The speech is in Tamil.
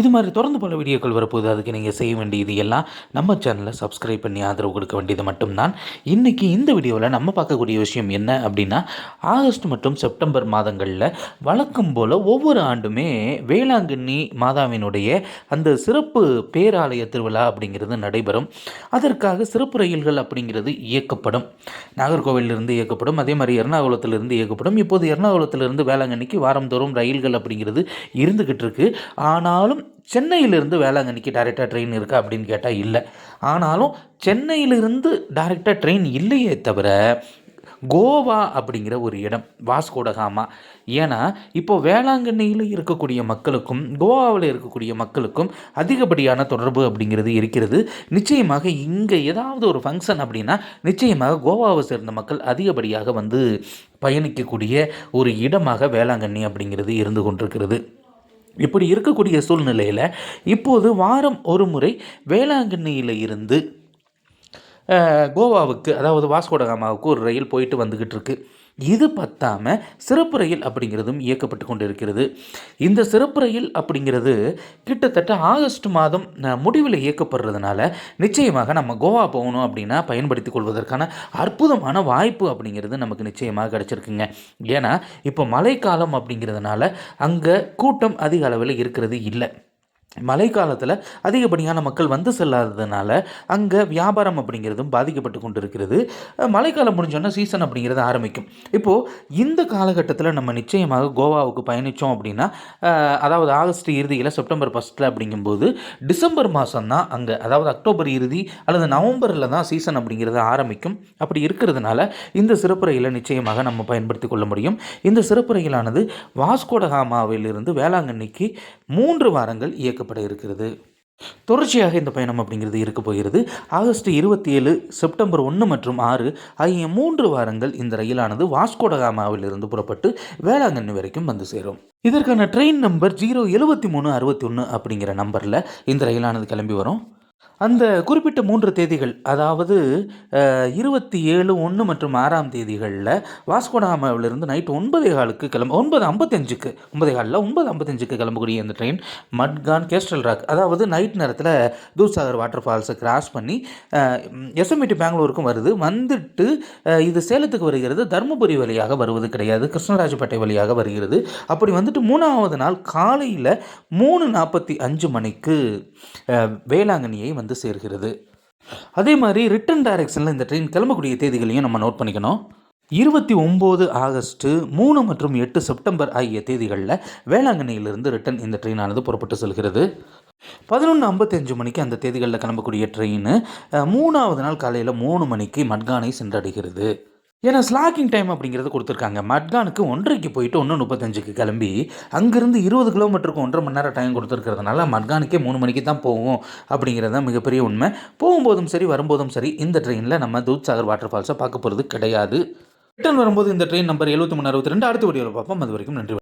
இது மாதிரி தொடர்ந்து பல வீடியோக்கள் வரப்போகுது. அதுக்கு நீங்கள் செய்ய வேண்டியது எல்லாம் நம்ம சேனலை சப்ஸ்கிரைப் பண்ணி ஆதரவு கொடுக்க வேண்டியது மட்டும்தான். இன்றைக்கி இந்த வீடியோவில் நம்ம பார்க்கக்கூடிய விஷயம் என்ன அப்படின்னா ஆகஸ்ட் மற்றும் செப்டம்பர் மாதங்களில் வழக்கம் போல் ஒவ்வொரு ஆண்டுமே வேளாங்கண்ணி மாதாவினுடைய அந்த சிறப்பு பேராலய திருவிழா அப்படிங்கிறது நடைபெறும். அதற்காக சிறப்பு ரயில்கள் அப்படிங்கிறது இயக்கப்படும். நாகர்கோவிலிருந்து இயக்கப்படும் அதே மாதிரி எர்ணாகுளத்திலிருந்து இயக்கப்படும். இப்போது எர்ணாகுளத்திலிருந்து வேளாங்கண்ணிக்கு வாரந்தோறும் ரயில்கள் அப்படிங்கிறது இருந்துக்கிட்டு இருக்கு. ஆனாலும் சென்னையிலிருந்து வேளாங்கண்ணிக்கு டைரெக்டாக ட்ரெயின் இருக்கா அப்படின்னு கேட்டால் இல்லை. ஆனாலும் சென்னையிலிருந்து டைரெக்டாக ட்ரெயின் இல்லையே தவிர கோவா அப்படிங்கிற ஒரு இடம் வாஸ்கோடகாமா ஏன்னா இப்போ வேளாங்கண்ணியில் இருக்கக்கூடிய மக்களுக்கும் கோவாவில் இருக்கக்கூடிய மக்களுக்கும் அதிகப்படியான தொடர்பு அப்படிங்கிறது இருக்கிறது. நிச்சயமாக இங்கே ஏதாவது ஒரு ஃபங்க்ஷன் அப்படின்னா நிச்சயமாக கோவாவை சேர்ந்த மக்கள் அதிகப்படியாக வந்து பயணிக்கக்கூடிய ஒரு இடமாக வேளாங்கண்ணி அப்படிங்கிறது இருந்து கொண்டிருக்கிறது. இப்படி இருக்கக்கூடிய சூழ்நிலையில் இப்போது வாரம் ஒரு முறை வேளாங்கண்ணியில் இருந்து கோவாவுக்கு அதாவது வாஸ்கோடகாமாவுக்கு ஒரு ரயில் போயிட்டு வந்துக்கிட்டு இருக்கு. இது பத்தாமல் சிறப்பு ரயில் அப்படிங்கிறதும் இயக்கப்பட்டு கொண்டு இருக்கிறது இந்த சிறப்பு ரயில் அப்படிங்கிறது கிட்டத்தட்ட ஆகஸ்ட் மாதம் முடிவில் இயக்கப்படுறதுனால நிச்சயமாக நம்ம கோவா போகணும் அப்படின்னா பயன்படுத்தி கொள்வதற்கான அற்புதமான வாய்ப்பு அப்படிங்கிறது நமக்கு நிச்சயமாக கிடச்சிருக்குங்க. ஏன்னா இப்போ மழைக்காலம் அப்படிங்கிறதுனால அங்கே கூட்டம் அதிக அளவில் இருக்கிறது இல்லை. மழைக்காலத்தில் அதிகப்படியான மக்கள் வந்து செல்லாததுனால அங்கே வியாபாரம் அப்படிங்கிறதும் பாதிக்கப்பட்டு கொண்டு இருக்கிறது மழைக்காலம் முடிஞ்சோன்னா சீசன் அப்படிங்கிறது ஆரம்பிக்கும். இப்போது இந்த காலகட்டத்தில் நம்ம நிச்சயமாக கோவாவுக்கு பயணித்தோம் அப்படின்னா அதாவது ஆகஸ்ட் இறுதியில் செப்டம்பர் ஃபஸ்ட்டில் அப்படிங்கும்போது டிசம்பர் மாதம் தான் அங்கே அதாவது அக்டோபர் இறுதி அல்லது நவம்பரில் தான் சீசன் அப்படிங்கிறது ஆரம்பிக்கும். அப்படி இருக்கிறதுனால இந்த சிறப்பு ரயிலை நிச்சயமாக நம்ம பயன்படுத்தி கொள்ள முடியும். இந்த சிறப்பு ரயிலானது வாஸ்கோடகாமாவிலிருந்து வேளாங்கண்ணிக்கு மூன்று வாரங்கள் அறிவிக்கப்பட இருக்கிறது. தொடர்ச்சியாக இந்த பயணம் அப்படிங்கிறது இருக்க போகிறது. ஆகஸ்ட் இருபத்தி ஏழு செப்டம்பர் ஒன்று மற்றும் ஆறு ஆகிய மூன்று வாரங்கள் இந்த ரயிலானது வாஸ்கோடகாமாவிலிருந்து புறப்பட்டு வேளாங்கண்ணி வரைக்கும் வந்து சேரும். இதற்கான ட்ரெயின் நம்பர் ஜீரோ எழுபத்தி மூணு அறுபத்தி ஒன்று அப்படிங்கிற நம்பரில் இந்த ரயிலானது கிளம்பி வரும். அந்த குறிப்பிட்ட மூன்று தேதிகள் அதாவது இருபத்தி ஏழு ஒன்று மற்றும் ஆறாம் தேதிகளில் வாஸ்கோடாமாவிலிருந்து நைட் ஒன்பதே காலுக்கு கிளம்ப ஒன்பது ஐம்பத்தஞ்சுக்கு ஒன்பதே காலில் ஒன்பது ஐம்பத்தஞ்சுக்கு கிளம்பக்கூடிய இந்த ட்ரெயின் மட்கான் கேஸ்டல் ராக் அதாவது நைட் நேரத்தில் தூர்சாகர் வாட்டர் ஃபால்ஸை கிராஸ் பண்ணி எஸ்எம்இடி பெங்களூருக்கும் வருது. வந்துட்டு இது சேலத்துக்கு வருகிறது. தருமபுரி வழியாக வருவது கிடையாது. கிருஷ்ணராஜப்பேட்டை வழியாக வருகிறது. அப்படி வந்துட்டு மூணாவது நாள் காலையில் மூணு நாற்பத்தி அஞ்சு மணிக்கு வேளாங்கண்ணியை வந்து சேர்கிறது. அதே மாதிரி ரிட்டன் டைரக்ஷனில் இந்த ட்ரெயின் கிளம்பக்கூடிய தேதிகளையும் நம்ம நோட் பண்ணிக்கணும். இருபத்தி ஒம்பது ஆகஸ்ட்டு மூணு மற்றும் எட்டு செப்டம்பர் ஆகிய தேதிகளில் வேளாங்கண்ணியிலிருந்து ரிட்டன் இந்த ட்ரெயினானது புறப்பட்டு செல்கிறது. பதினொன்று ஐம்பத்தஞ்சு மணிக்கு அந்த தேதிகளில் கிளம்பக்கூடிய ட்ரெயின் மூணாவது நாள் காலையில் மூணு மணிக்கு மட்கானை சென்றடைகிறது. ஏன்னா ஸ்லாக்கிங் டைம் அப்படிங்கிறது கொடுத்துருக்காங்க. மட்கானுக்கு ஒன்றரைக்கு போயிட்டு ஒன்று முப்பத்தஞ்சுக்கு கிளம்பி அங்கேருந்து இருபது கிலோமீட்டருக்கு ஒன்றரை மணி நேரம் டைம் கொடுத்துருக்கிறதுனால மட்கானுக்கே மூணு மணிக்கு தான் போவோம் அப்படிங்கிறது தான் மிகப்பெரிய உண்மை. போகும்போதும் சரி வரும்போதும் சரி இந்த ட்ரெயினில் நம்ம தூத்சாகர் வாட்டர் ஃபால்ஸை பார்க்க போகிறது கிடையாது. ரிட்டர்ன் வரும்போது இந்த ட்ரெயின் நம்பர் எழுபத்தி மூணு அறுபத்தி ரெண்டு. அடுத்த வீடியோவில் பார்ப்போம். அது வரைக்கும் நன்றி.